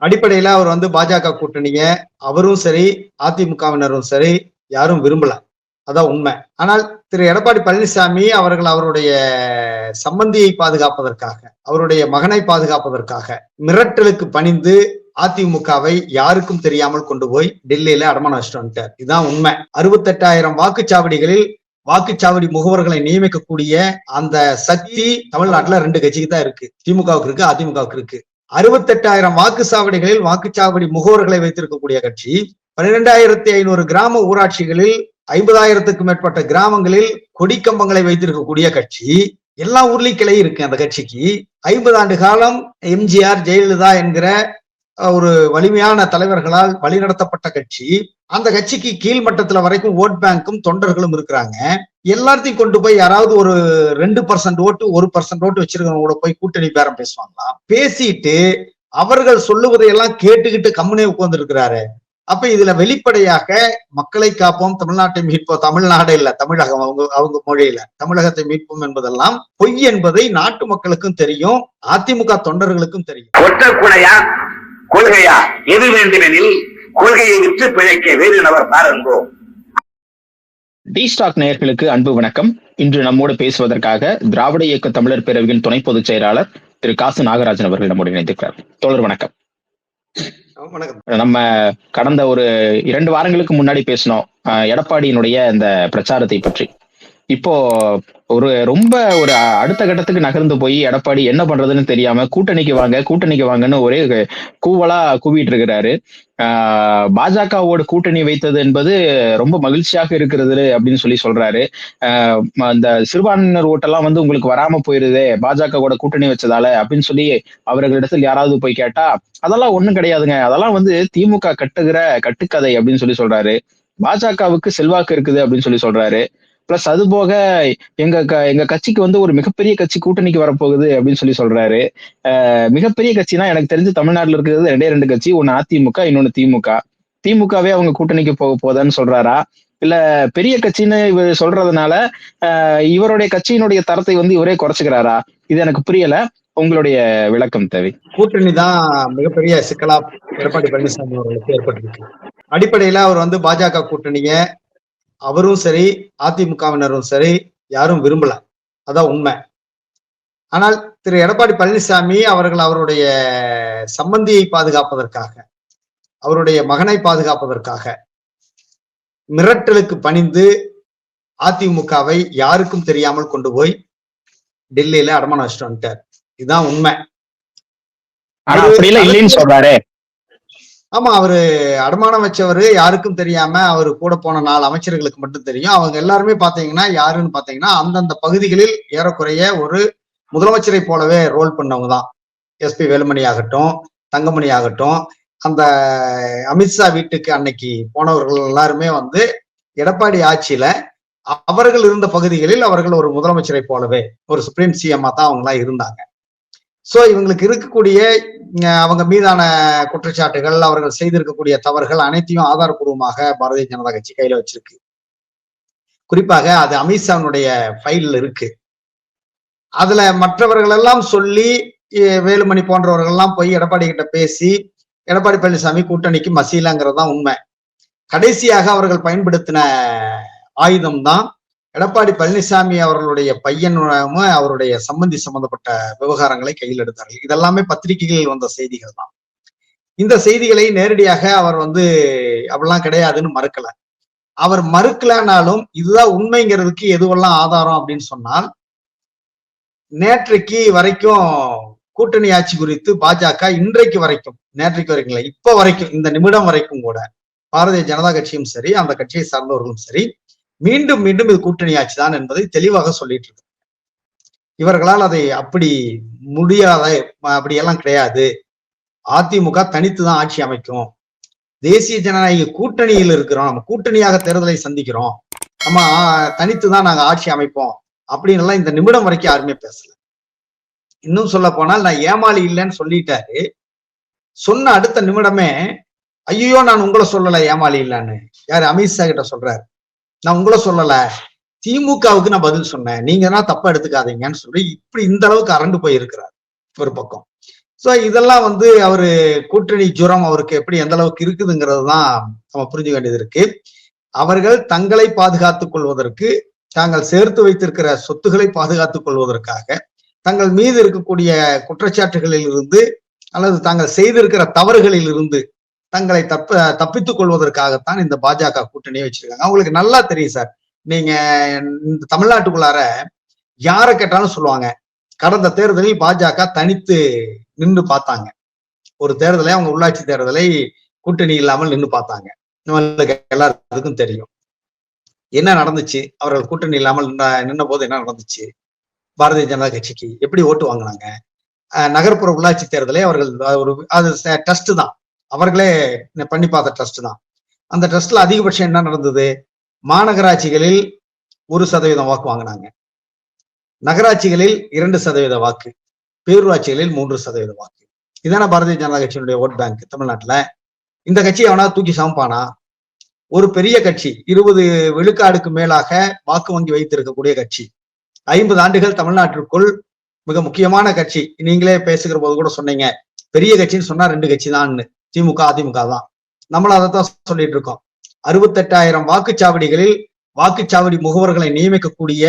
அடிப்படையில அவர் வந்து பாஜக கூட்டணிய அவரும் சரி அதிமுகவினரும் சரி யாரும் விரும்பல. அதான் உண்மை. ஆனால் திரு. எடப்பாடி பழனிசாமி அவர்கள் அவருடைய சம்பந்தியை பாதுகாப்பதற்காக அவருடைய மகனை பாதுகாப்பதற்காக மிரட்டலுக்கு பணிந்து அதிமுகவை யாருக்கும் தெரியாமல் கொண்டு போய் டெல்லியில அடமான வச்சுட்டு வந்துட்டார். இதுதான் உண்மை. அறுபத்தெட்டாயிரம் வாக்குச்சாவடிகளில் வாக்குச்சாவடி முகவர்களை நியமிக்கக்கூடிய அந்த சக்தி தமிழ்நாட்டுல ரெண்டு கட்சிக்கு தான் இருக்கு. திமுகவுக்கு இருக்கு அதிமுகவுக்கு இருக்கு. அறுபத்தெட்டாயிரம் வாக்குச்சாவடிகளில் வாக்குச்சாவடி முகவர்களை வைத்திருக்கக்கூடிய கட்சி பன்னிரெண்டாயிரத்தி ஐநூறு கிராம ஊராட்சிகளில் ஐம்பதாயிரத்துக்கும் மேற்பட்ட கிராமங்களில் கொடிக்கம்பங்களை வைத்திருக்கக்கூடிய கட்சி எல்லா ஊர்லயும் கிளை இருக்கு அந்த கட்சிக்கு. ஐம்பது ஆண்டு காலம் எம்ஜிஆர் ஜெயலலிதா என்கிற ஒரு வலிமையான தலைவர்களால் வழிநடத்தப்பட்ட கட்சி. அந்த கட்சிக்கு கீழ்மட்டத்துல வரைக்கும் ஓட் பேங்க்கும் தொண்டர்களும் இருக்கிறாங்க. எல்லாத்தையும் கொண்டு போய் யாராவது ஒரு ரெண்டு பர்சன்ட் ஓட்டு ஒரு பர்சன்ட் ஓட்டு வச்சிருக்கவங்க கூட போய் கூட்டணி பேரம் பேசுவாங்களாம் பேசிட்டு அவர்கள் சொல்லுவதையெல்லாம் கேட்டுக்கிட்டு கம்முனே உட்கார்ந்து இருக்கிறாரு அப்ப இதுல வெளிப்படையாக மக்களை காப்போம் தமிழ்நாட்டை மீட்போம் தமிழ்நாடு இல்ல தமிழகம் அவங்க அவங்க மொழியில தமிழகத்தை மீட்போம் என்பதெல்லாம் பொய் என்பதை நாட்டு மக்களுக்கும் தெரியும் அதிமுக தொண்டர்களுக்கும் தெரியும். கொள்கையா? எது வேண்டுமெனில் கொள்கையை விற்று பிழைக்க வேறு நபர் பாருங்கோ டி ஸ்டாக் நேயர்களுக்கு அன்பு வணக்கம். இன்று நம்மோடு பேசுவதற்காக திராவிட இயக்க தமிழர் பேரவையின் துணை பொதுச் செயலாளர் திரு காசு நாகராஜன் அவர்கள் நம்மோடு இணைந்திருக்கிறார். தோழர் வணக்கம். வணக்கம். நம்ம கடந்த ஒரு இரண்டு வாரங்களுக்கு முன்னாடி பேசினோம். அஹ், எடப்பாடியினுடைய இந்த பிரச்சாரத்தை பற்றி. இப்போ ஒரு ரொம்ப ஒரு அடுத்த கட்டத்துக்கு நகர்ந்து போய் எடப்பாடி என்ன பண்றதுன்னு தெரியாம கூட்டணிக்கு வாங்க கூட்டணிக்கு வாங்கன்னு ஒரே கூவலா கூவிட்டு இருக்கிறாரு. ஆஹ் பாஜகவோட கூட்டணி வைத்தது என்பது ரொம்ப மகிழ்ச்சியாக இருக்கிறது அப்படின்னு சொல்லி சொல்றாரு. ஆஹ் அந்த சிறுபான்மையினர் ஓட்டெல்லாம் வந்து உங்களுக்கு வராம போயிருதே பாஜகவோட கூட்டணி வச்சதால அப்படின்னு சொல்லி அவர்களிடத்தில் யாராவது போய் கேட்டா அதெல்லாம் ஒண்ணும் கிடையாதுங்க. அதெல்லாம் வந்து திமுக கட்டுகிற கட்டுக்கதை அப்படின்னு சொல்லி சொல்றாரு. பாஜகவுக்கு செல்வாக்கு இருக்குது அப்படின்னு சொல்லி சொல்றாரு. பிளஸ் அது போக எங்க க- எங்க கட்சிக்கு வந்து ஒரு மிகப்பெரிய கட்சி கூட்டணிக்கு வரப்போகுது அப்படின்னு சொல்லி சொல்றாரு. மிகப்பெரிய கட்சினா எனக்கு தெரிஞ்சு தமிழ்நாட்டுல இருக்கிறது ரெண்டே ரெண்டு கட்சி ஒன்னு அதிமுக இன்னொன்னு திமுக. திமுகவே அவங்க கூட்டணிக்கு போக போதான்னு சொல்றாரா? இல்ல பெரிய கட்சின்னு இவர் சொல்றதுனால ஆஹ் இவருடைய கட்சியினுடைய தரத்தை வந்து இவரே குறைச்சுக்கிறாரா? இது எனக்கு புரியல. உங்களுடைய விளக்கம் தேவை. கூட்டணி தான் மிகப்பெரிய சிக்கலா எடப்பாடி பழனிசாமி அவர்களுக்கு ஏற்பட்டிருக்கு. அடிப்படையில அவர் வந்து பாஜக கூட்டணிய அவரும் சரி அதிமுகவினரும் சரி யாரும் விரும்பல. அதான் உண்மை. ஆனால் திரு. எடப்பாடி பழனிசாமி அவர்கள் அவருடைய சம்பந்தியை பாதுகாப்பதற்காக அவருடைய மகனை பாதுகாப்பதற்காக மிரட்டலுக்கு பணிந்து அதிமுகவை யாருக்கும் தெரியாமல் கொண்டு போய் டெல்லியில அடமானம் வச்சுட்டு வந்துட்டார். இதுதான் உண்மை. இல்லைன்னு சொல்றாரு. ஆமா அவரு அடமானம் வச்சவர் யாருக்கும் தெரியாம அவரு கூட போன நாலு அமைச்சர்களுக்கு மட்டும் தெரியும். அவங்க எல்லாருமே பாத்தீங்கன்னா யாருன்னு பாத்தீங்கன்னா அந்தந்த பகுதிகளில் ஏறக்குறைய ஒரு முதலமைச்சரை போலவே ரோல் பண்ணவங்க தான் எஸ்பி வேலுமணி ஆகட்டும் தங்கமணி ஆகட்டும் அந்த அமித்ஷா வீட்டுக்கு அன்னைக்கு போனவர்கள் எல்லாருமே வந்து எடப்பாடி ஆட்சியில அவர்கள் இருந்த பகுதிகளில் அவர்கள் ஒரு முதலமைச்சரை போலவே ஒரு சுப்ரீம் சிஎம்மா தான் அவங்களா இருந்தாங்க. சோ இவங்களுக்கு இருக்கக்கூடிய அவங்க மீதான குற்றச்சாட்டுகள் அவர்கள் செய்திருக்கக்கூடிய தவறுகள் அனைத்தையும் ஆதாரப்பூர்வமாக பாரதிய ஜனதா கட்சி கையில வச்சிருக்கு. குறிப்பாக அது அமித்ஷாவுடைய ஃபைலில் இருக்கு. அதுல மற்றவர்கள் எல்லாம் சொல்லி வேலுமணி போன்றவர்கள் எல்லாம் போய் எடப்பாடி கிட்ட பேசி எடப்பாடி பழனிசாமி கூட்டணிக்கு மசீலாங்கிறது தான் உண்மை. கடைசியாக அவர்கள் பயன்படுத்தின ஆயுதம் தான் எடப்பாடி பழனிசாமி அவர்களுடைய பையனும் அவருடைய சம்பந்தி சம்பந்தப்பட்ட விவகாரங்களை கையில் எடுத்தார்கள். இதெல்லாமே பத்திரிகைகளில் வந்த செய்திகள் தான். இந்த செய்திகளை நேரடியாக அவர் வந்து அப்படிலாம் கிடையாதுன்னு மறுக்கல. அவர் மறுக்கலனாலும் இதுதான் உண்மைங்கிறதுக்கு எதுவெல்லாம் ஆதாரம் அப்படின்னு சொன்னால் நேற்றைக்கு வரைக்கும் கூட்டணி ஆட்சி குறித்து பாஜக இன்றைக்கு வரைக்கும் நேற்றைக்கு வரைக்கும் இல்லை இப்ப வரைக்கும் இந்த நிமிடம் வரைக்கும் கூட பாரதிய ஜனதா கட்சியும் சரி அந்த கட்சியை சார்ந்தவர்களும் சரி மீண்டும் மீண்டும் இது கூட்டணி ஆட்சி தான் என்பதை தெளிவாக சொல்லிட்டு இருக்கு இவர்களால் அதை அப்படி முடியாத அப்படியெல்லாம் கிடையாது. அதிமுக தனித்து தான் ஆட்சி அமைக்கும். தேசிய ஜனநாயக கூட்டணியில் இருக்கிறோம். நம்ம கூட்டணியாக தேர்தலை சந்திக்கிறோம். நம்ம தனித்து தான் நாங்க ஆட்சி அமைப்போம். அப்படின்லாம் இந்த நிமிடம் வரைக்கும் யாருமே பேசல. இன்னும் சொல்ல போனால் நான் ஏமாளி இல்லைன்னு சொல்லிட்டாரு. சொன்ன அடுத்த நிமிடமே ஐயோ நான் உங்களை சொல்லலை ஏமாளி இல்லைன்னு. யாரு? அமித்ஷா கிட்ட சொல்றாரு. நான் உங்களை சொல்லல. திமுகவுக்கு நான் பதில் சொன்னேன். நீங்க தான் தப்பா எடுத்துக்காதீங்கன்னு சொல்லி இப்படி இந்த அளவுக்கு அரண்டு போயிருக்கிறார் ஒரு பக்கம். சோ இதெல்லாம் வந்து அவரு கூட்டணி ஜுரம் அவருக்கு எப்படி எந்த அளவுக்கு இருக்குதுங்கிறது தான் நம்ம புரிஞ்சுக்க வேண்டியது இருக்கு. அவர்கள் தங்களை பாதுகாத்துக் கொள்வதற்கு தாங்கள் சேர்த்து வைத்திருக்கிற சொத்துக்களை பாதுகாத்துக் கொள்வதற்காக தங்கள் மீது இருக்கக்கூடிய குற்றச்சாட்டுகளில் இருந்து அல்லது தாங்கள் செய்திருக்கிற தவறுகளில் இருந்து தங்களை தப்பு தப்பித்துக் கொள்வதற்காகத்தான் இந்த பாஜக கூட்டணியை வச்சிருக்காங்க. அவங்களுக்கு நல்லா தெரியும் சார். நீங்க இந்த தமிழ்நாட்டுக்குள்ளார யாரை கேட்டாலும் சொல்லுவாங்க கடந்த தேர்தலில் பாஜக தனித்து நின்று பார்த்தாங்க. ஒரு தேர்தலை அவங்க உள்ளாட்சி தேர்தலை கூட்டணி இல்லாமல் நின்று பார்த்தாங்க. நம்மளுக்கு எல்லாருக்கும் தெரியும். என்ன நடந்துச்சு? அவர்கள் கூட்டணி இல்லாமல் நின்ற நின்ன போது என்ன நடந்துச்சு? பாரதிய ஜனதா கட்சிக்கு எப்படி ஓட்டு வாங்கினாங்க? நகர்ப்புற உள்ளாட்சி தேர்தலை அவர்கள் ஒரு அது டெஸ்ட் தான். அவர்களே பண்ணி பார்த்த ட்ரஸ்ட் தான். அந்த ட்ரஸ்ட்ல அதிகபட்சம் என்ன நடந்தது? மாநகராட்சிகளில் ஒரு சதவீதம் வாக்கு வாங்கினாங்க. நகராட்சிகளில் இரண்டு சதவீத வாக்கு பேரூராட்சிகளில் மூன்று சதவீத வாக்கு. இதான பாரதிய ஜனதா கட்சியினுடைய ஓட் பேங்க் தமிழ்நாட்டுல. இந்த கட்சி அவனா தூக்கி சமைப்பானா? ஒரு பெரிய கட்சி இருபது விழுக்காடுக்கு மேலாக வாக்கு வங்கி வைத்திருக்கக்கூடிய கட்சி. ஐம்பது ஆண்டுகள் தமிழ்நாட்டிற்குள் மிக முக்கியமான கட்சி. நீங்களே பேசுகிற போது கூட சொன்னீங்க. பெரிய கட்சின்னு சொன்னா ரெண்டு கட்சி தான்னு திமுக அதிமுக தான். நம்மள அதைத்தான் சொல்லிட்டு இருக்கோம். அறுபத்தெட்டாயிரம் வாக்குச்சாவடிகளில் வாக்குச்சாவடி முகவர்களை நியமிக்கக்கூடிய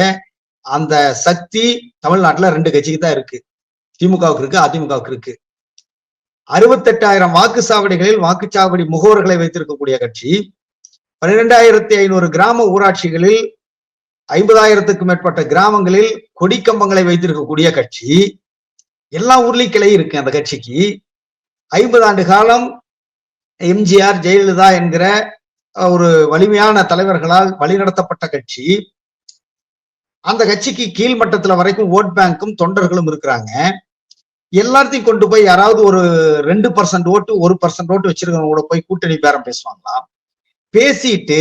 அந்த சக்தி தமிழ்நாட்டுல ரெண்டு கட்சிக்கு தான் இருக்கு. திமுகவுக்கு இருக்கு அதிமுகவுக்கு இருக்கு. அறுபத்தெட்டாயிரம் வாக்குச்சாவடிகளில் வாக்குச்சாவடி முகவர்களை வைத்திருக்கக்கூடிய கட்சி பன்னிரெண்டாயிரத்தி ஐநூறு கிராம ஊராட்சிகளில் ஐம்பதாயிரத்துக்கும் மேற்பட்ட கிராமங்களில் கொடிக்கம்பங்களை வைத்திருக்கக்கூடிய கட்சி. எல்லா ஊர்லயும் கிளை இருக்கு அந்த கட்சிக்கு. ஐம்பது ஆண்டு காலம் எம்ஜிஆர் ஜெயலலிதா என்கிற ஒரு வலிமையான தலைவர்களால் வழிநடத்தப்பட்ட கட்சி. அந்த கட்சிக்கு கீழ்மட்டத்துல வரைக்கும் ஓட் பேங்க்கும் தொண்டர்களும் இருக்கிறாங்க. எல்லாத்தையும் கொண்டு போய் யாராவது ஒரு ரெண்டு பர்சன்ட் ஓட்டு ஒரு பர்சன்ட் ஓட்டு வச்சிருக்கவங்க கூட போய் கூட்டணி பேரம் பேசுவாங்களாம் பேசிட்டு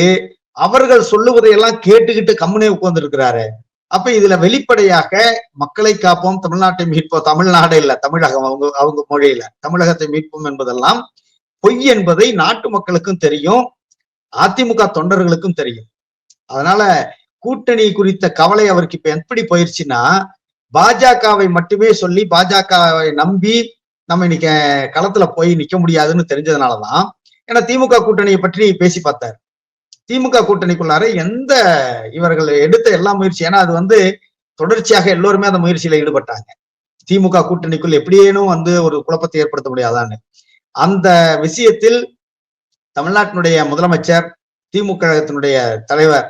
அவர்கள் சொல்லுவதையெல்லாம் கேட்டுக்கிட்டு கம்முனே உட்கார்ந்து இருக்கிறாரு அப்ப இதுல வெளிப்படையாக மக்களை காப்போம். தமிழ்நாட்டை மீட்போம். தமிழ்நாடு இல்ல தமிழகம் அவங்க அவங்க மொழியில. தமிழகத்தை மீட்போம் என்பதெல்லாம் பொய் என்பதை நாட்டு மக்களுக்கும் தெரியும். அதிமுக தொண்டர்களுக்கும் தெரியும். அதனால கூட்டணி குறித்த கவலை அவருக்கு இப்ப எப்படி போயிருச்சுன்னா பாஜகவை மட்டுமே சொல்லி பாஜகவை நம்பி நம்ம இன்னைக்கு களத்துல போய் நிக்க முடியாதுன்னு தெரிஞ்சதுனாலதான் ஏன்னா திமுக கூட்டணியை பற்றி பேசி பார்த்தாரு. திமுக கூட்டணிக்குள்ளார எந்த இவர்கள் எடுத்த எல்லா முயற்சி ஏன்னா அது வந்து தொடர்ச்சியாக எல்லோருமே அந்த முயற்சியில ஈடுபட்டாங்க. திமுக கூட்டணிக்குள் எப்படியேனும் வந்து ஒரு குழப்பத்தை ஏற்படுத்த முடியாதான்னு. அந்த விஷயத்தில் தமிழ்நாட்டினுடைய முதலமைச்சர் திமுக தலைவர்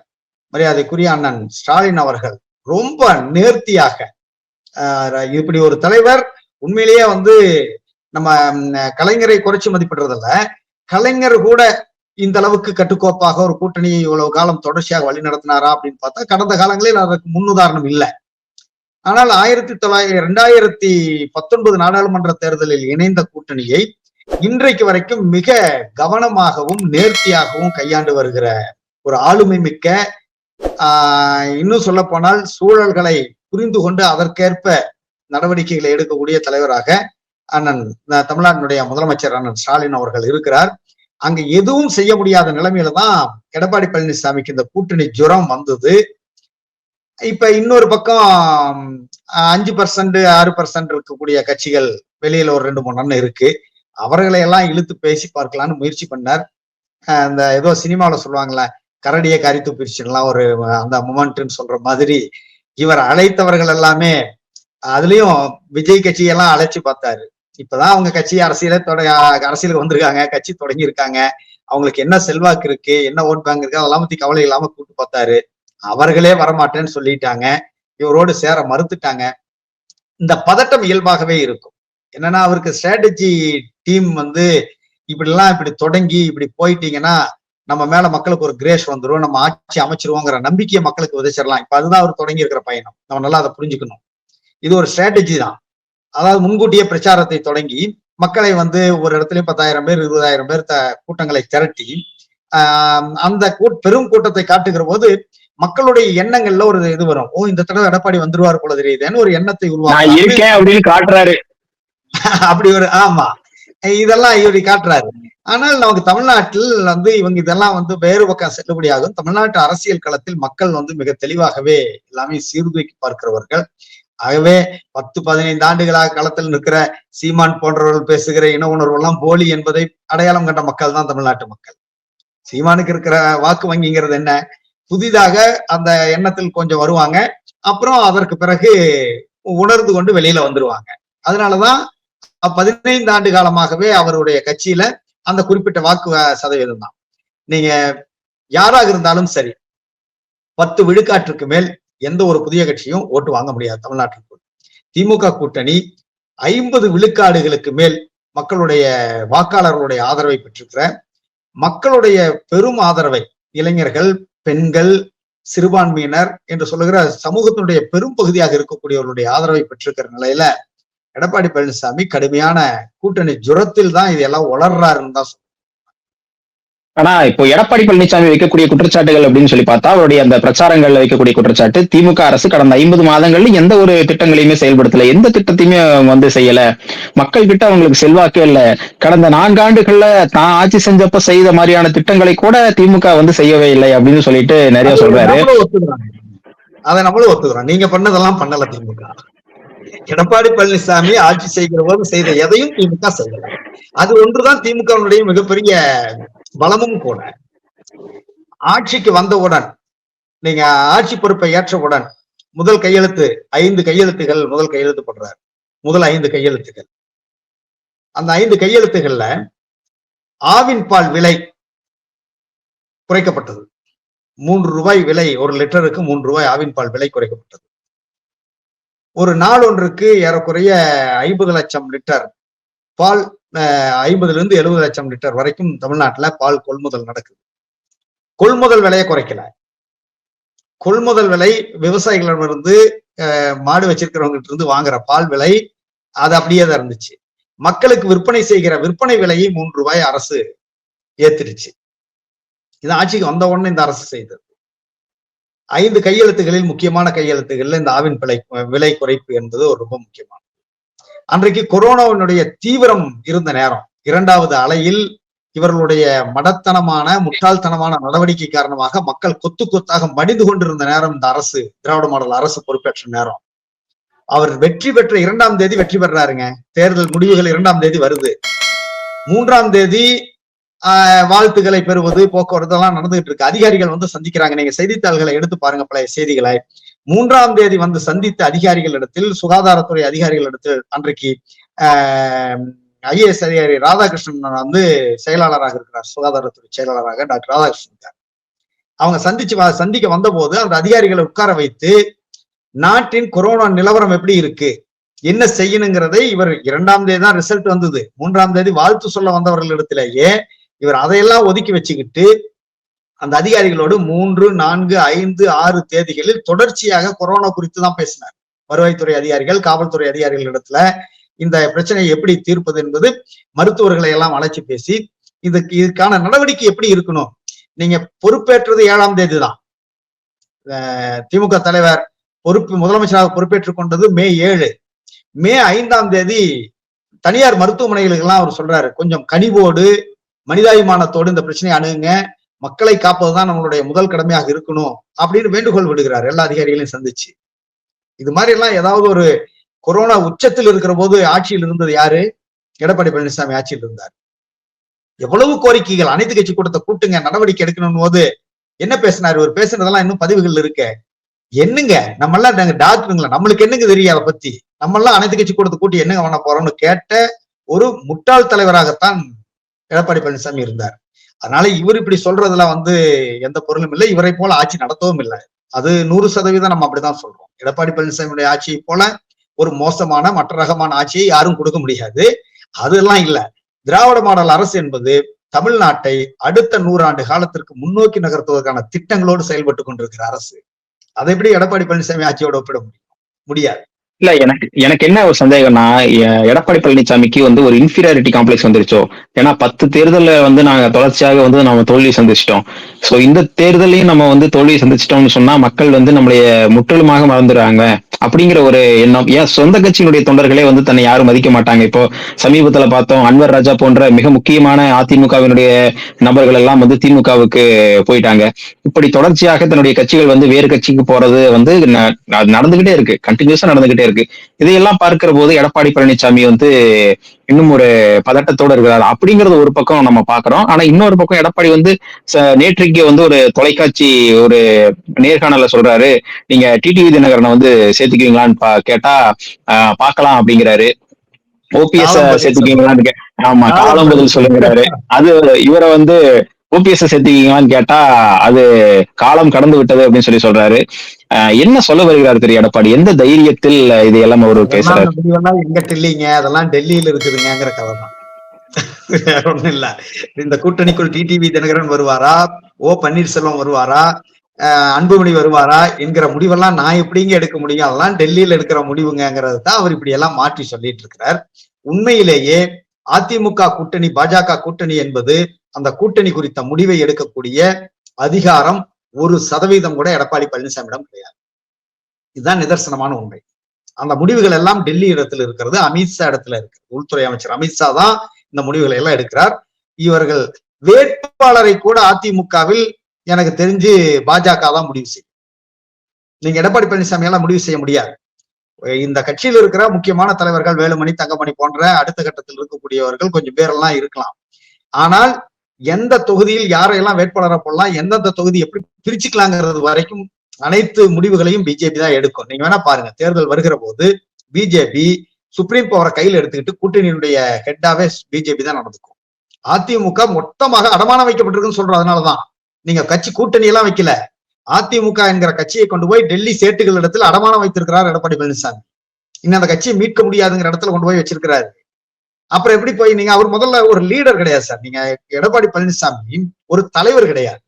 மரியாதைக்குரிய அண்ணன் ஸ்டாலின் அவர்கள் ரொம்ப நேர்த்தியாக இப்படி ஒரு தலைவர் உண்மையிலேயே வந்து நம்ம கலைஞரை குறைச்சி மதிப்பிடுறதில்ல. கலைஞர் கூட இந்த அளவுக்கு கட்டுக்கோப்பாக ஒரு கூட்டணியை இவ்வளவு காலம் தொடர்ச்சியாக வழி நடத்தினாரா அப்படின்னு பார்த்தா கடந்த காலங்களில் அதற்கு முன்னுதாரணம் இல்லை. ஆனால் ஆயிரத்தி தொள்ளாயிரத்தி ரெண்டாயிரத்தி பத்தொன்பது நாடாளுமன்ற தேர்தலில் இணைந்த கூட்டணியை இன்றைக்கு வரைக்கும் மிக கவனமாகவும் நேர்த்தியாகவும் கையாண்டு வருகிற ஒரு ஆளுமை மிக்க ஆஹ் இன்னும் சொல்ல போனால் சூழல்களை புரிந்து கொண்டு அதற்கேற்ப நடவடிக்கைகளை எடுக்கக்கூடிய தலைவராக அண்ணன் தமிழ்நாட்டினுடைய முதலமைச்சர் அண்ணன் ஸ்டாலின் அவர்கள் இருக்கிறார். அங்க எதுவும் செய்ய முடியாத நிலைமையில தான் எடப்பாடி பழனிசாமிக்கு இந்த கூட்டணி ஜுரம் வந்தது. இப்ப இன்னொரு பக்கம் அஞ்சு பர்சன்ட் ஆறு பர்சன்ட் இருக்கக்கூடிய கட்சிகள் வெளியில ஒரு ரெண்டு மூணு அண்ணன் இருக்கு. அவர்களை எல்லாம் இழுத்து பேசி பார்க்கலான்னு முயற்சி பண்ணார். அந்த ஏதோ சினிமாவில் சொல்லுவாங்களே கரடியை கரித்து பிரிச்சுலாம் ஒரு அந்த மொமெண்ட்னு சொல்ற மாதிரி இவர் அழைத்தவர்கள் எல்லாமே அதுலயும் விஜய் கட்சியெல்லாம் அழைச்சு பார்த்தாரு. இப்பதான் அவங்க கட்சி அரசியல தொட அரசியலுக்கு வந்திருக்காங்க கட்சி தொடங்கி இருக்காங்க அவங்களுக்கு என்ன செல்வாக்கு இருக்கு என்ன ஓட் பேங்க் இருக்கு அதெல்லாம் பத்தி கவலை இல்லாம கூட்டு பார்த்தாரு. அவர்களே வரமாட்டேன்னு சொல்லிட்டாங்க. இவரோடு சேர மறுத்துட்டாங்க. இந்த பதட்டம் இயல்பாகவே இருக்கும். என்னன்னா அவருக்கு ஸ்ட்ராட்டஜி டீம் வந்து இப்படிலாம் இப்படி தொடங்கி இப்படி போயிட்டீங்கன்னா நம்ம மேல மக்களுக்கு ஒரு கிரேஷ் வந்துடும் நம்ம ஆட்சி அமைச்சிருவோங்கிற நம்பிக்கையை மக்களுக்கு விதைச்சிடலாம். இப்ப அதுதான் அவர் தொடங்கி இருக்கிற பயணம். நம்ம நல்லா அதை புரிஞ்சுக்கணும். இது ஒரு ஸ்ட்ராட்டஜி தான். அதாவது முன்கூட்டியே பிரச்சாரத்தை தொடங்கி மக்களை வந்து ஒரு இடத்துலயும் பத்தாயிரம் பேர் இருபதாயிரம் பேர் த கூட்டங்களை திரட்டி ஆஹ் அந்த பெரும் கூட்டத்தை காட்டுகிற போது மக்களுடைய எண்ணங்கள்ல ஒரு இது வரும். ஓ இந்த தடவை எடப்பாடி வந்துருவார் போல தெரியுதுன்னு ஒரு எண்ணத்தை உருவாக்கும். அப்படின்னு காட்டுறாரு. அப்படி ஒரு ஆமா. இதெல்லாம் இப்படி காட்டுறாரு. ஆனால் நமக்கு தமிழ்நாட்டில் வந்து இவங்க இதெல்லாம் வந்து வேறு பக்கம் செல்லுபடியாகும். தமிழ்நாட்டு அரசியல் களத்தில் மக்கள் வந்து மிக தெளிவாகவே எல்லாமே சீர்தூக்கி பார்க்கிறவர்கள். ஆகவே பத்து பதினைந்து ஆண்டுகளாக களத்தில் நிற்கிற சீமான் போன்றவர்கள் பேசுகிற இன உணர்வு எல்லாம் போலி என்பதை அடையாளம் கண்ட மக்கள் தான் தமிழ்நாட்டு மக்கள். சீமானுக்கு இருக்கிற வாக்கு வங்கிங்கிறது என்ன? புதிதாக அந்த எண்ணத்தில் கொஞ்சம் வருவாங்க. அப்புறம் அதற்கு பிறகு உணர்ந்து கொண்டு வெளியில வந்துருவாங்க. அதனாலதான் பதினைந்து ஆண்டு காலமாகவே அவருடைய கட்சியில அந்த குறிப்பிட்ட வாக்கு சதவீதம் தான் நீங்க யாராக இருந்தாலும் சரி பத்து விழுக்காட்டுக்கு மேல் எந்த ஒரு புதிய கட்சியும் ஓட்டு வாங்க முடியாது தமிழ்நாட்டிற்குள் திமுக கூட்டணி ஐம்பது விழுக்காடுகளுக்கு மேல் மக்களுடைய வாக்காளர்களுடைய ஆதரவை பெற்றிருக்கிற மக்களுடைய பெரும் ஆதரவை இளைஞர்கள் பெண்கள் சிறுபான்மையினர் என்று சொல்லுகிற சமூகத்தினுடைய பெரும் பகுதியாக இருக்கக்கூடியவர்களுடைய ஆதரவை பெற்றிருக்கிற நிலையில எடப்பாடி பழனிசாமி கடுமையான கூட்டணி ஜுரத்தில் தான் இதெல்லாம் வளர்றாருன்னு தான் ஆனா இப்போ எடப்பாடி பழனிசாமி வைக்கக்கூடிய குற்றச்சாட்டுகள் அப்படின்னு சொல்லி பார்த்தா அவருடைய அந்த பிரச்சாரங்கள்ல வைக்கக்கூடிய குற்றச்சாட்டு திமுக அரசு கடந்த ஐம்பது மாதங்கள்ல எந்த ஒரு திட்டங்களையுமே செயல்படுத்தல. எந்த திட்டத்தையுமே அவங்க வந்து செய்யல. மக்கள் கிட்ட அவங்களுக்கு செல்வாக்கே இல்ல. கடந்த நான்காண்டுகள்ல தான் ஆட்சி செஞ்சப்ப செய்த மாதிரியான திட்டங்களை கூட திமுக வந்து செய்யவே இல்லை அப்படின்னு சொல்லிட்டு நிறைய சொல்றாரு. அதை நம்மளும் ஒத்துக்கிறோம். நீங்க பண்ணதெல்லாம் பண்ணல திமுக. எடப்பாடி பழனிசாமி ஆட்சி செய்கிற போது செய்த எதையும் திமுக செய்யல. அது ஒன்றுதான் திமுகவுடைய மிகப்பெரிய பலமும் கூட. ஆட்சிக்கு வந்தவுடன் நீங்க ஆட்சி பொறுப்பை ஏற்றவுடன் முதல் கையெழுத்து ஐந்து கையெழுத்துகள் முதல் கையெழுத்து போடுறார். முதல் ஐந்து கையெழுத்துகள். அந்த ஐந்து கையெழுத்துகள்ல ஆவின் பால் விலை குறைக்கப்பட்டது. மூன்று ரூபாய் விலை ஒரு லிட்டருக்கு மூன்று ரூபாய் ஆவின் பால் விலை குறைக்கப்பட்டது. ஒரு நாள் ஒன்றுக்கு ஏறக்குறைய ஐம்பது லட்சம் லிட்டர் பால் ஐம்பதுல இருந்து எழுபது லட்சம் லிட்டர் வரைக்கும் தமிழ்நாட்டுல பால் கொள்முதல் நடக்குது. கொள்முதல் விலையை குறைக்கல. கொள்முதல் விலை விவசாயிகளிடமிருந்து மாடு வச்சிருக்கிறவங்க இருந்து வாங்குற பால் விலை அது அப்படியே தான் இருந்துச்சு. மக்களுக்கு விற்பனை செய்கிற விற்பனை விலையை மூன்று ரூபாய் அரசு ஏத்திருச்சு இது ஆட்சிக்கு வந்த உடனே இந்த அரசு செய்தது. ஐந்து கையெழுத்துகளில் முக்கியமான கையெழுத்துகள்ல இந்த ஆவின் விலை விலை குறைப்பு என்பது ஒரு ரொம்ப முக்கியமான அன்றைக்கு கொரோனாவினுடைய தீவிரம் இருந்த நேரம். இரண்டாவது அலையில் இவர்களுடைய மடத்தனமான முட்டாள்தனமான நடவடிக்கை காரணமாக மக்கள் கொத்து கொத்தாக மடிந்து கொண்டிருந்த நேரம் இந்த அரசு திராவிட மாடல் அரசு பொறுப்பேற்ற நேரம். அவர் வெற்றி பெற்ற இரண்டாம் தேதி வெற்றி பெறாருங்க. தேர்தல் முடிவுகள் இரண்டாம் தேதி வருது. மூன்றாம் தேதி வாழ்த்துக்களை பெறுவது போக்குவரத்து எல்லாம் நடந்துகிட்டு இருக்கு. அதிகாரிகள் வந்து சந்திக்கிறாங்க. நீங்க செய்தித்தாள்களை எடுத்து பாருங்க பழைய செய்திகளை. மூன்றாம் தேதி வந்து சந்தித்த அதிகாரிகளிடத்தில் சுகாதாரத்துறை அதிகாரிகளிடத்தில் அன்றைக்கு ஐஏஎஸ் அதிகாரி ராதாகிருஷ்ணன் வந்து செயலாளராக இருக்கிறார். சுகாதாரத்துறை செயலாளராக டாக்டர் ராதாகிருஷ்ணன் அவங்க சந்திச்சு சந்திக்க வந்த போது அந்த அதிகாரிகளை உட்கார வைத்து நாட்டின் கொரோனா நிலவரம் எப்படி இருக்கு? என்ன செய்யணுங்கிறதை இவர் இரண்டாம் தேதி தான் ரிசல்ட் வந்தது. மூன்றாம் தேதி வாழ்த்து சொல்ல வந்தவர்களிடத்திலேயே இவர் அதையெல்லாம் ஒதுக்கி வச்சுக்கிட்டு அந்த அதிகாரிகளோடு மூன்று நான்கு ஐந்து ஆறு தேதிகளில் தொடர்ச்சியாக கொரோனா குறித்து தான் பேசினார். வருவாய்த்துறை அதிகாரிகள் காவல்துறை அதிகாரிகளிடத்துல இந்த பிரச்சனையை எப்படி தீர்ப்பது என்பது மருத்துவர்களை எல்லாம் அழைச்சி பேசி இதுக்கு இதுக்கான நடவடிக்கை எப்படி இருக்கணும்? நீங்க பொறுப்பேற்றது ஏழாம் தேதி தான் திமுக தலைவர் பொறுப்பு முதலமைச்சராக பொறுப்பேற்றுக் கொண்டது மே ஏழு. மே ஐந்தாம் தேதி தனியார் மருத்துவமனைகளுக்கெல்லாம் அவர் சொல்றாரு கொஞ்சம் கனிவோடு மனிதாபிமானத்தோடு இந்த பிரச்சனையை அணுகுங்க. மக்களை காப்பதுதான் நம்மளுடைய முதல் கடமையாக இருக்கணும் அப்படின்னு வேண்டுகோள் விடுகிறார். எல்லா அதிகாரிகளையும் சந்திச்சு. இது மாதிரி எல்லாம் ஏதாவது ஒரு கொரோனா உச்சத்தில் இருக்கிற போது ஆட்சியில் இருந்தது யாரு? எடப்பாடி பழனிசாமி ஆட்சியில் இருந்தார். எவ்வளவு கோரிக்கைகள் அனைத்து கட்சி கூட்டத்தை கூட்டுங்க நடவடிக்கை எடுக்கணும் போது என்ன பேசினார்? இவர் பேசுனதெல்லாம் இன்னும் பதிவுகள் இருக்க. என்னங்க? நம்ம எல்லாம் நாங்க டாக்டருங்களா? நம்மளுக்கு என்னங்க தெரியும் அதை பத்தி? நம்ம எல்லாம் அனைத்து கட்சி கூட்டத்தை கூட்டி என்னங்க பண்ண போறோம்னு கேட்ட ஒரு முட்டாள் தலைவராகத்தான் எடப்பாடி பழனிசாமி இருந்தார். அதனால இவர் இப்படி சொல்றதுல வந்து எந்த பொருளும் இல்லை. இவரை போல ஆட்சி நடத்தவும் இல்லை. அது நூறு சதவீதம் நம்ம அப்படிதான் சொல்றோம். எடப்பாடி பழனிசாமியுடைய ஆட்சியை போல ஒரு மோசமான மற்ற ரகமான ஆட்சியை யாரும் கொடுக்க முடியாது. அதெல்லாம் இல்லை. திராவிட மாடல் அரசு என்பது தமிழ்நாட்டை அடுத்த நூறாண்டு காலத்திற்கு முன்னோக்கி நகர்த்துவதற்கான திட்டங்களோடு செயல்பட்டு கொண்டிருக்கிற அரசு. அதை எப்படி எடப்பாடி பழனிசாமி ஆட்சியோட ஒப்பிட முடியும்? முடியாது. இல்ல எனக்கு எனக்கு என்ன ஒரு சந்தேகம்னா எடப்பாடி பழனிசாமிக்கு வந்து ஒரு இன்ஃபீரியாரிட்டி காம்ப்ளெக்ஸ் வந்துருச்சோ. ஏன்னா பத்து தேர்தல வந்து நாங்க தொடர்ச்சியாக வந்து நம்ம தோல்வி சந்திச்சிட்டோம். சோ இந்த தேர்தலையும் நம்ம வந்து தோல்வி சந்திச்சிட்டோம்னு சொன்னா மக்கள் வந்து நம்மளைய முற்றிலுமாக மறந்துடுறாங்க. அப்படிங்கிற ஒரு எண்ணம். ஏன் சொந்த கட்சியினுடைய தொண்டர்களே வந்து தன்னை யாரும் மதிக்க மாட்டாங்க. இப்போ சமீபத்துல பார்த்தோம் அன்வர் ராஜா போன்ற மிக முக்கியமான அதிமுகவினுடைய நபர்கள் எல்லாம் வந்து திமுகவுக்கு போயிட்டாங்க. இப்படி தொடர்ச்சியாக தன்னுடைய கட்சிகள் வந்து வேறு கட்சிக்கு போறது வந்து நடந்துகிட்டே இருக்கு. கண்டினியூஸா நடந்துகிட்டே இருக்கு. இதையெல்லாம் பார்க்கிற போது எடப்பாடி பழனிசாமி வந்து இன்னும் ஒரு பதட்டத்தோட இருக்கிறார். அப்படிங்கறது ஒரு பக்கம் நம்ம பாக்குறோம் ஆனா இன்னொரு பக்கம் எடப்பாடி வந்து நேற்றைக்கு வந்து ஒரு தொலைக்காட்சி ஒரு நேர்காணல்ல சொல்றாரு நீங்க டிடிவி தினகரனை வந்து சேர்த்துக்குவீங்களான்னு கேட்டா ஆஹ் பார்க்கலாம் அப்படிங்கிறாரு. ஓபிஎஸ் சேர்த்துக்குவீங்களான்னு ஆமா காலம் பதில் சொல்லுங்கிறாரு. அது இவரை வந்து ஓபிஎஸ் சேர்த்துக்கீங்களான்னு கேட்டா அது காலம் கடந்து விட்டது அப்படின்னு சொல்லி சொல்றாரு. என்ன சொல்ல வருகிறார் திரு எடப்பாடி? எந்த தைரியத்தில் இதையெல்லாம் அவர் அதெல்லாம் பேசுறாரு? எங்கிட்ட இல்லைங்க அதெல்லாம் டெல்லியில இருக்குதுங்கிற கதை தான். வேற ஒண்ணும் இல்ல. இந்த கூட்டணிக்குள் டிடிவி தினகரன் வருவாரா? ஓ பன்னீர்செல்வம் வருவாரா? அன்புமணி வருவாரா? என்கிற முடிவெல்லாம் நான் எப்படிங்க எடுக்க முடியும்? அதெல்லாம் டெல்லியில எடுக்கிற முடிவுங்கிறது தான் அவர் இப்படி எல்லாம் மாற்றி சொல்லிட்டு இருக்கிறார். உண்மையிலேயே அதிமுக கூட்டணி பாஜக கூட்டணி என்பது அந்த கூட்டணி குறித்த முடிவை எடுக்கக்கூடிய அதிகாரம் ஒரு சதவீதம் கூட எடப்பாடி பழனிசாமியிடம் கிடையாது. இதுதான் நிதர்சனமான உண்மை. அந்த முடிவுகள் எல்லாம் டெல்லி இடத்துல இருக்கிறது அமித்ஷா இடத்துல இருக்கு உள்துறை அமைச்சர் அமித்ஷா தான் இந்த முடிவுகளை எல்லாம் எடுக்கிறார். இவர்கள் வேட்பாளரை கூட அதிமுகவில் எனக்கு தெரிஞ்சு பாஜக தான் முடிவு செய்யும். நீங்க எடப்பாடி பழனிசாமி எல்லாம் முடிவு செய்ய முடியாது. இந்த கட்சியில் இருக்கிற முக்கியமான தலைவர்கள் வேலுமணி தங்கமணி போன்ற அடுத்த கட்டத்தில் இருக்கக்கூடியவர்கள் கொஞ்சம் பேரெல்லாம் இருக்கலாம். ஆனால் எந்த தொகுதியில் யாரையெல்லாம் வேட்பாளரை போடலாம் எந்தெந்த தொகுதி எப்படி பிரிச்சுக்கலாங்கிறது வரைக்கும் அனைத்து முடிவுகளையும் பிஜேபி தான் எடுக்கும். நீங்க வேணா பாருங்க தேர்தல் வருகிற போது பிஜேபி சுப்ரீம் பவரை கையில் எடுத்துக்கிட்டு கூட்டணியினுடைய ஹெட்டாவே பிஜேபி தான் நடந்துக்கும். அதிமுக மொத்தமாக அடமானம் வைக்கப்பட்டிருக்குன்னு சொல்றோம் அதனாலதான். நீங்க கட்சி கூட்டணி எல்லாம் வைக்கல. அதிமுக என்கிற கட்சியை கொண்டு போய் டெல்லி சேட்டுகள் இடத்துல அடமானம் வைத்திருக்கிறார் எடப்பாடி பழனிசாமி. இன்னும் அந்த கட்சியை மீட்க முடியாதுங்கிற இடத்துல கொண்டு போய் வச்சிருக்கிறாரு. அப்புறம் எப்படி போய் நீங்க அவர் முதல்ல ஒரு லீடர் கிடையாது சார். நீங்க எடப்பாடி பழனிசாமி ஒரு தலைவர் கிடையாது.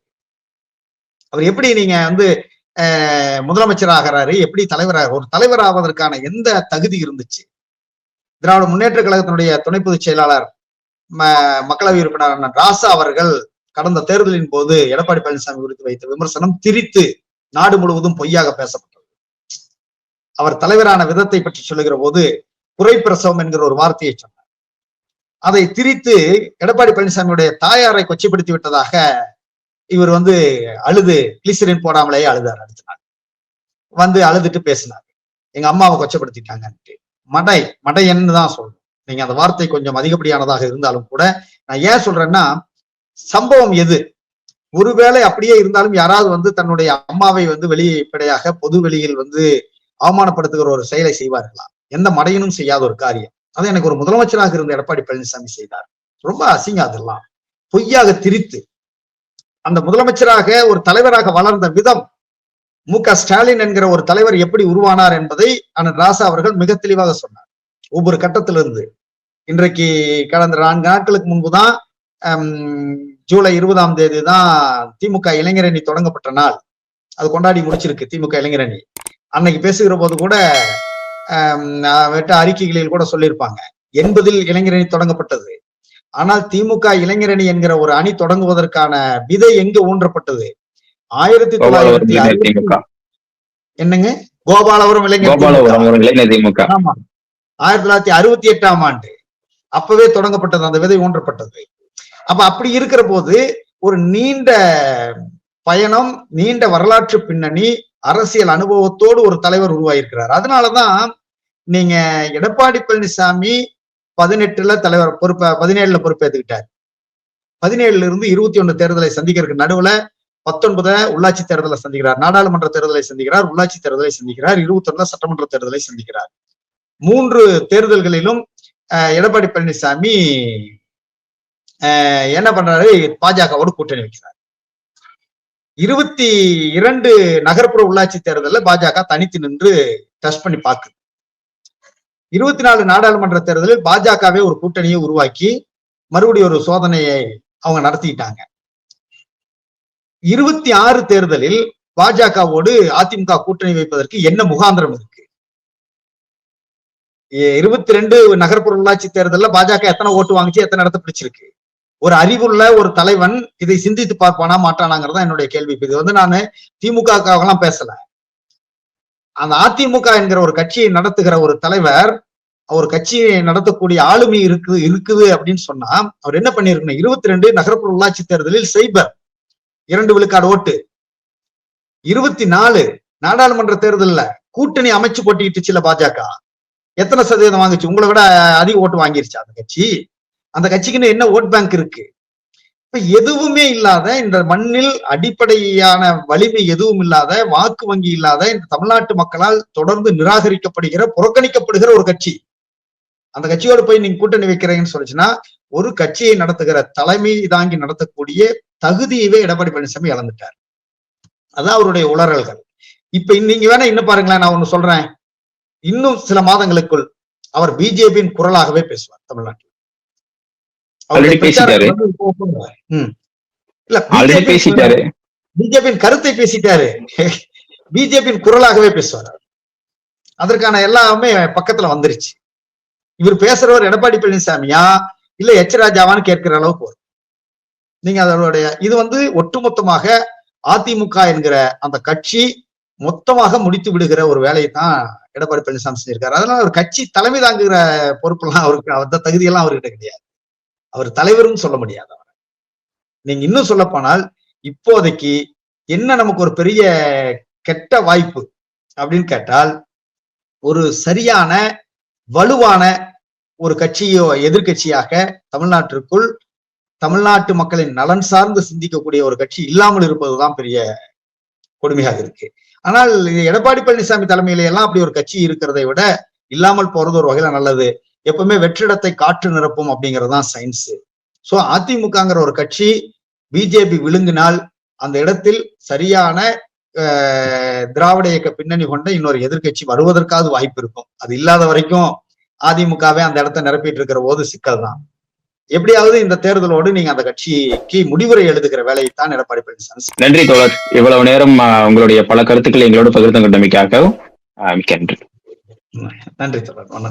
அவர் எப்படி நீங்க வந்து முதலமைச்சர் ஆகிறாரு எப்படி தலைவராக ஒரு தலைவர் ஆவதற்கான எந்த தகுதி இருந்துச்சு? திராவிட முன்னேற்ற கழகத்தினுடைய துணை பொதுச் செயலாளர் ம- மக்களவை உறுப்பினர் ராசா அவர்கள் கடந்த தேர்தலின் போது எடப்பாடி பழனிசாமி குறித்து வைத்த விமர்சனம் திரித்து நாடு முழுவதும் பொய்யாக பேசப்பட்டது. அவர் தலைவரான விதத்தை பற்றி சொல்லுகிற போது குறைப்பிரசவம் என்கிற ஒரு வார்த்தையை சொன்னார். அதை திரித்து எடப்பாடி பழனிசாமியுடைய தாயாரை கொச்சைப்படுத்தி விட்டதாக இவர் வந்து அழுது கிளிசரின் போடாமலேயே அழுதார் அடுத்த நாள். வந்து அழுதுட்டு பேசினார். எங்க அம்மாவை கொச்சப்படுத்திட்டாங்கன்ட்டு. மடை மடையன்னு தான் சொல்லணும். நீங்க அந்த வார்த்தை கொஞ்சம் அதிகப்படியானதாக இருந்தாலும் கூட நான் ஏன் சொல்றேன்னா சம்பவம் எது? ஒருவேளை அப்படியே இருந்தாலும் யாராவது வந்து தன்னுடைய அம்மாவை வந்து வெளிப்படையாக பொது வெளியில் வந்து அவமானப்படுத்துகிற ஒரு செயலை செய்வார்களா? எந்த மடையனும் செய்யாத ஒரு காரியம். அதை எனக்கு ஒரு முதலமைச்சராக இருந்த எடப்பாடி பழனிசாமி செய்தார். ரொம்ப அசிங்கம் அதெல்லாம். பொய்யாக திரித்து அந்த முதலமைச்சராக ஒரு தலைவராக வளர்ந்த விதம் மு க ஸ்டாலின் என்கிற ஒரு தலைவர் எப்படி உருவானார் என்பதை அண்ணன் ராசா அவர்கள் மிக தெளிவாக சொன்னார். ஒவ்வொரு கட்டத்திலிருந்து. இன்றைக்கு கடந்த நான்கு நாட்களுக்கு முன்புதான் ஜூலை இருபதாம் தேதி தான் திமுக இளைஞரணி தொடங்கப்பட்ட நாள். அது கொண்டாடி முடிச்சிருக்கு திமுக இளைஞரணி. அன்னைக்கு பேசுகிற போது கூட அறிக்கைகளில் கூட சொல்லியிருப்பாங்க. எண்பதில் இளைஞரணி தொடங்கப்பட்டது. ஆனால் திமுக இளைஞரணி என்கிற ஒரு அணி தொடங்குவதற்கான விதை எங்க ஊன்றப்பட்டது? ஆயிரத்தி தொள்ளாயிரத்தி அறுபத்தி என்னங்க? கோபாலபுரம் இளைஞர் திமுக. ஆமா. ஆயிரத்தி தொள்ளாயிரத்தி அறுபத்தி எட்டாம் ஆண்டு. அப்பவே தொடங்கப்பட்டது அந்த விதை ஊன்றப்பட்டது. அப்ப அப்படி இருக்கிற போது ஒரு நீண்ட பயணம் நீண்ட வரலாற்று பின்னணி அரசியல் அனுபவத்தோடு ஒரு தலைவர் உருவாயிருக்கிறார். அதனாலதான் நீங்க எடப்பாடி பழனிசாமி பதினெட்டுல தலைவர் பொறுப்ப பதினேழுல பொறுப்பேற்றுக்கிட்டார் பதினேழுல இருந்து இருபத்தி ஒண்ணு தேர்தலை சந்திக்கிறதுக்கு நடுவுல பத்தொன்பத உள்ளாட்சி தேர்தலை சந்திக்கிறார். நாடாளுமன்ற தேர்தலை சந்திக்கிறார் உள்ளாட்சி தேர்தலை சந்திக்கிறார் இருபத்தி சட்டமன்ற தேர்தலை சந்திக்கிறார். மூன்று தேர்தல்களிலும் எடப்பாடி பழனிசாமி என்ன பண்றாரு? பாஜகவோடு கூட்டணி வைக்கிறார். இருபத்தி இரண்டு நகர்ப்புற உள்ளாட்சி தேர்தலில் பாஜக தனித்து நின்று டெஸ்ட் பண்ணி பார்க்குது. இருபத்தி நாலு நாடாளுமன்ற தேர்தலில் பாஜகவே ஒரு கூட்டணியை உருவாக்கி மறுபடியும் ஒரு சோதனையை அவங்க நடத்திக்கிட்டாங்க இருபத்தி ஆறு தேர்தலில் பாஜகவோடு அதிமுக கூட்டணி வைப்பதற்கு என்ன முகாந்திரம் இருக்கு? இருபத்தி ரெண்டு நகர்ப்புற உள்ளாட்சி தேர்தலில் பாஜக எத்தனை ஓட்டு வாங்கிச்சு எத்தனை இடத்த பிடிச்சிருக்கு? ஒரு அறிவுள்ள ஒரு தலைவன் இதை சிந்தித்து பார்ப்பானா மாட்டானாங்கிறதா என்னுடைய கேள்வி. இது வந்து நான் திமுகவுக்கெல்லாம் பேசல. அந்த அதிமுக என்கிற ஒரு கட்சியை நடத்துகிற ஒரு தலைவர் ஒரு கட்சியை நடத்தக்கூடிய ஆளுமை இருக்கு இருக்குது அப்படின்னு சொன்னா அவர் என்ன பண்ணிருக்கணும் இருபத்தி ரெண்டு நகர்ப்புற உள்ளாட்சி தேர்தலில் சைபர் இரண்டு விழுக்காடு ஓட்டு. இருபத்தி நாலு நாடாளுமன்ற தேர்தலில் கூட்டணி அமைச்சு போட்டிட்டுச்சுல பாஜக. எத்தனை சதவீதம் வாங்குச்சு? உங்களை விட அதிக ஓட்டு வாங்கிருச்சு அந்த கட்சி. அந்த கட்சிக்குன்னு என்ன ஓட் பேங்க் இருக்கு? இப்ப எதுவுமே இல்லாத இந்த மண்ணில் அடிப்படையான வலிமை எதுவும் இல்லாத வாக்கு வங்கி இல்லாத இந்த தமிழ்நாட்டு மக்களால் தொடர்ந்து நிராகரிக்கப்படுகிற புறக்கணிக்கப்படுகிற ஒரு கட்சி. அந்த கட்சியோடு போய் நீங்க கூட்டணி வைக்கிறீங்கன்னு சொல்லிச்சுன்னா ஒரு கட்சியை நடத்துகிற தலைமை தாங்கி நடத்தக்கூடிய தகுதியவே எடப்பாடி பழனிசாமி இழந்துட்டார். அதான் அவருடைய உளறல்கள். இப்ப நீங்க வேணா இன்னும் பாருங்களேன் நான் ஒண்ணு சொல்றேன். இன்னும் சில மாதங்களுக்குள் அவர் பிஜேபியின் குரலாகவே பேசுவார் தமிழ்நாட்டில். Already பேசிட்டாரு. இல்ல. ஆல்ரெடி பேசிட்டாரு. பிஜேபியின் கருத்தை பேசிட்டாரு. பிஜேபியின் குரலாகவே பேசுவார். அதற்கான எல்லாமே பக்கத்துல வந்துருச்சு. இவர் பேசுறவர் எடப்பாடி பழனிசாமியா? இல்ல எச் ராஜாவான்னு கேட்கிற அளவுக்கு வரும். நீங்க அதனுடைய இது வந்து ஒட்டுமொத்தமாக அதிமுக என்கிற அந்த கட்சி மொத்தமாக முடித்து விடுகிற ஒரு வேலையை தான் எடப்பாடி பழனிசாமி செஞ்சிருக்காரு. அதனால அவர் கட்சி தலைமை தாங்குகிற பொறுப்பெல்லாம் அவருக்கு அந்த தகுதியெல்லாம் அவர்கிட்ட கிடையாது. அவர் தலைவரும் சொல்ல முடியாது அவரை. நீங்க இன்னும் சொல்ல போனால் இப்போதைக்கு என்ன நமக்கு ஒரு பெரிய கெட்ட வாய்ப்பு அப்படின்னு கேட்டால் ஒரு சரியான வலுவான ஒரு கட்சியோ எதிர்க்கட்சியாக தமிழ்நாட்டிற்குள் தமிழ்நாட்டு மக்களின் நலன் சார்ந்து சிந்திக்கக்கூடிய ஒரு கட்சி இல்லாமல் இருப்பதுதான் பெரிய கொடுமையாக இருக்கு ஆனால் எடப்பாடி பழனிசாமி தலைமையில எல்லாம் அப்படி ஒரு கட்சி இருக்கிறதை விட இல்லாமல் போறது ஒரு வகையில நல்லது எப்பவுமே வெற்றிடத்தை காற்று நிரப்பும் அப்படிங்கிறது தான் சயின்ஸ் சோ அதிமுகங்கிற ஒரு கட்சி பிஜேபி விழுங்கினால் அந்த இடத்தில் சரியான திராவிட இயக்க பின்னணி கொண்ட இன்னொரு எதிர்க்கட்சி வருவதற்காவது வாய்ப்பு இருக்கும். அது இல்லாத வரைக்கும் அதிமுகவே அந்த இடத்தை நிரப்பிட்டு இருக்கிற போது சிக்கல் தான். எப்படியாவது இந்த தேர்தலோடு நீங்க அந்த கட்சிக்கு முடிவுரை எழுதுகிற வேலையை தான் எடப்பாடி பழனிசாமி நன்றி தோழர். இவ்வளவு நேரம் உங்களுடைய பல கருத்துக்களை எங்களோடு பகிர்ந்து கொண்டமைக்காக மிக்க நன்றி. நன்றி தொடர்